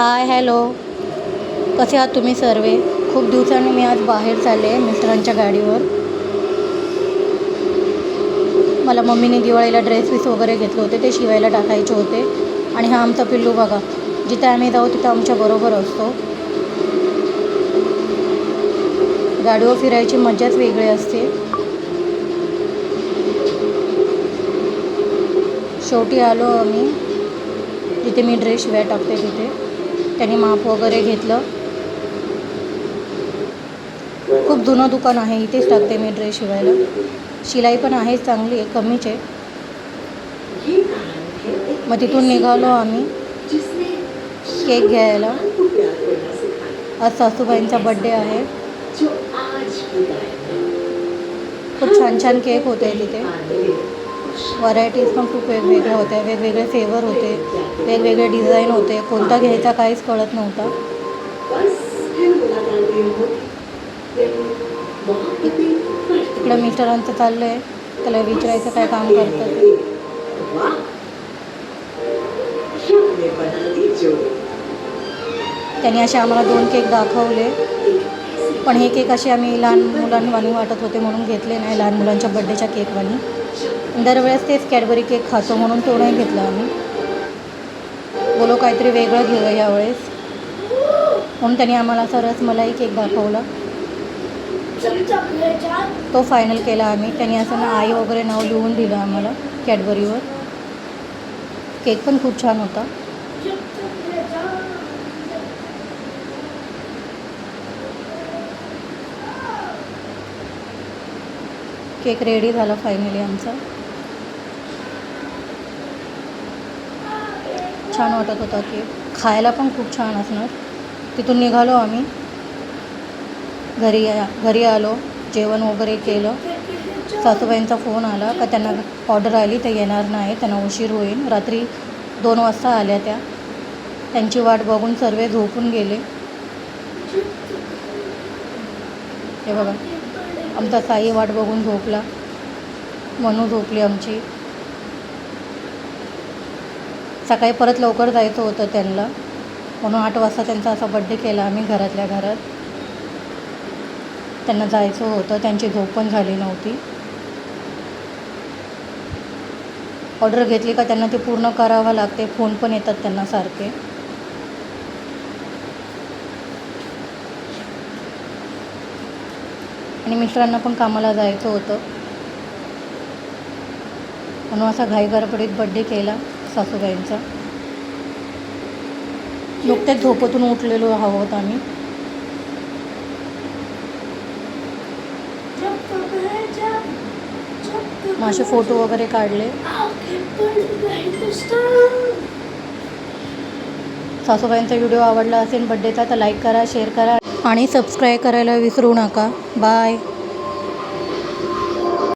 Hi hello. कसे आहात तुम्ही सर्व? खूप दिवसांनी मी आज बाहेर चालले मिस्टरांच्या गाडीवर. मला मम्मीने दिवाळीला ड्रेस पीस वगैरे घेतले होते ते शिवायला टाकायचे होते. आणि हा आमचा पिल्लू बघा जिथे आम्ही जाऊ तिथं आमच्या बरोबर असतो. गाडीवर फिरायची मजाच वेगळी असते. शेवटी आलो आम्ही. जिथे मी ड्रेस शिवाय टाकते तिथे. त्यांनी माप वगैरे घेतलं. खूप जुनं दुकान आहे इथेच टाकते मी ड्रेस शिवायला. शिलाई पण आहे चांगली आहे कमीच आहे. मग तिथून निघालो आम्ही केक घ्यायला. आज सासूबाईंचा बड्डे आहे. खूप छान छान केक होते तिथे. व्हरायटीज पण खूप वेगवेगळ्या होत्या वेगवेगळे फ्लेवर होते वेगवेगळे डिझाईन होते. कोणता घ्यायचा काहीच कळत नव्हता. इकडं मिस्टरांचं चाललं आहे त्याला विचारायचं काय काम करतं त्यांनी असे आम्हाला दोन केक दाखवले. पण हे केक असे आम्ही लहान मुलांवानी वाटत होते म्हणून घेतले नाही लहान मुलांच्या बड्डेच्या केकवानी. दरवेळेस तेच कॅडबरी केक खातो म्हणून तो नाही घेतला आम्ही. बोलो काहीतरी वेगळं घेऊया यावेळेस. म्हणून त्यांनी आम्हाला असा रसमलाई केक दाखवला. तो फायनल केला आम्ही. त्यांनी असं ना आई वगैरे नाव लिहून दिलं आम्हाला कॅडबरीवर. केक पण खूप छान होता. केक रेडी झाला फायनली आमचा. छान वाटत होता केक खायला पण खूप छान असणार. तिथून निघालो आम्ही. घरी या घरी आलो जेवण वगैरे केलं. सासूबाईंचा फोन आला का त्यांना ऑर्डर आली ते येणार नाही त्यांना उशीर होईल. रात्री दोन वाजता आल्या त्या. त्यांची वाट बघून सर्व झोपून गेले. हे बघा आमचा साई वाट बघून झोपला. मनू झोपली आमची. सकाळी परत लवकर जायचं होतं त्यांना. म्हणून आठ वाजता त्यांचा असा बड्डे केला आम्ही घरातल्या घरात. त्यांना जायचं होतं. त्यांची झोप पण झाली नव्हती. ऑर्डर घेतली का त्यांना ते पूर्ण करावं लागते. फोन पण येतात त्यांना सारखे. आणि मिस्टरांना पण कामाला जायचं होतं. म्हणून असा घाई बड्डे केला. सासूबाईंचा. नुकतेच झोपेतून उठलेलो आहोत आम्ही. माझे फोटो वगैरे काढले. सासूबाईंचा व्हिडिओ आवडला असेल बड्डेचा तर लाईक करा शेअर करा आणि सबस्क्राईब करायला विसरू नका. बाय